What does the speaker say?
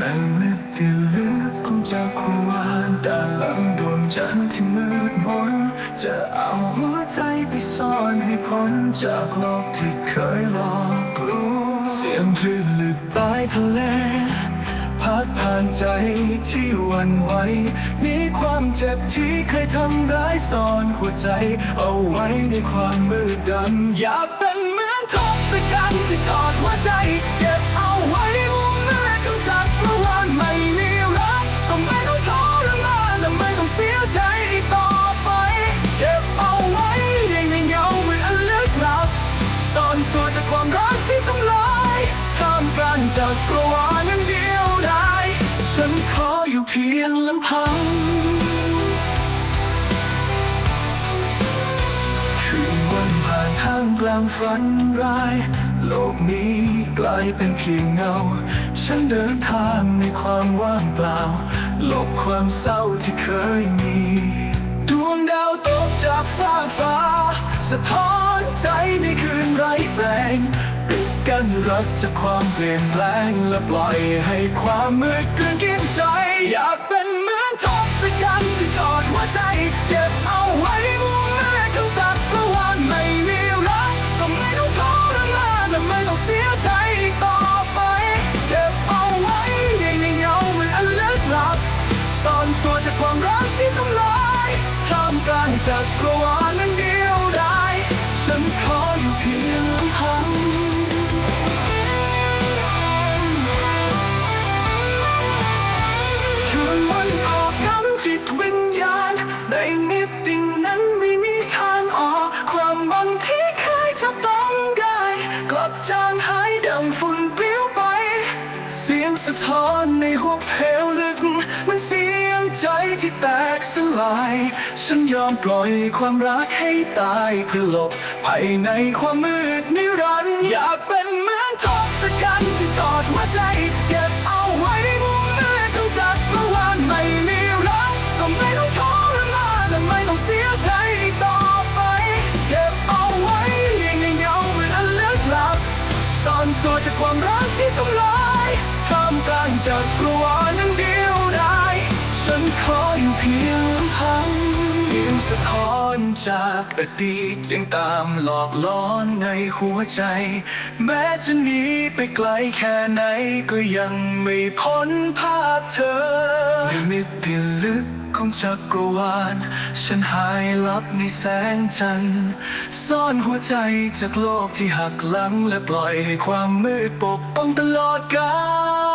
ในมิติลึกของจักรวาลด้านหลังดวงจันทร์ที่มืดมนจะเอาหัวใจไปซ่อนให้พ้นจากโลกที่เคยหลอกลวงเสียงคลื่นลึกใต้ทะเลพัดผ่านใจที่วันไหวมีความเจ็บที่เคยทำร้ายซ่อนหัวใจ เอาไว้ในความมืดดำอยากเป็นเหมือนทศกัณฐ์ที่ทอดหัวใจเก็บากลางจักรวาลนั้นเดียวดายฉันขออยู่เพียงลำพังคืนวันผ่านทางกลางฝันร้าย โลกนี้กลายเป็นเพียงเงา ฉันเดินทางในความว่างเปล่า ลบความเศร้าที่เคยมี ดวงดาวตกจากฟ้าฟ้า สะท้อนใจในคืนไร้แสง กั้นรักจากความเปลี่ยนแปลงและปล่อยให้ความมืดกลืนกินใจ อยากเป็นเหมือนทศกัณฐ์ที่ทอดหัวใจเก็บเอาไว้มุมมืดของจักรวาลไม่มีรักก็ไม่ต้องทรมานและไม่ต้องเสียใจอีกต่อไปเก็บเอาไว้ในเงามืดอันลึกลับซ่อนตัวจากความรักที่ทำลายท่ามกลางจักรวาล ท้อนในหัวเพลวลึก มันเสียงใจที่แตกสลาย ฉันยอมปล่อยความรักให้ตายเพื่อหลบภายในความมืดนิรันดร์อยากเป็น จักรวาลนั้นเดียวดายฉันขออยู่เพียงลำพังเสียงสะท้อนจากอดีตยังตามหลอกล้อนในหัวใจ แม้จะหนีไปไกลแค่ไหนก็ยังไม่พ้นภาพเธอในมิติลึกของจักรวาลฉันหายลับในแสงจันทร์ซ่อนหัวใจจากโลกที่หักหลัง และปล่อยให้ความมืดปกป้องตลอดกาล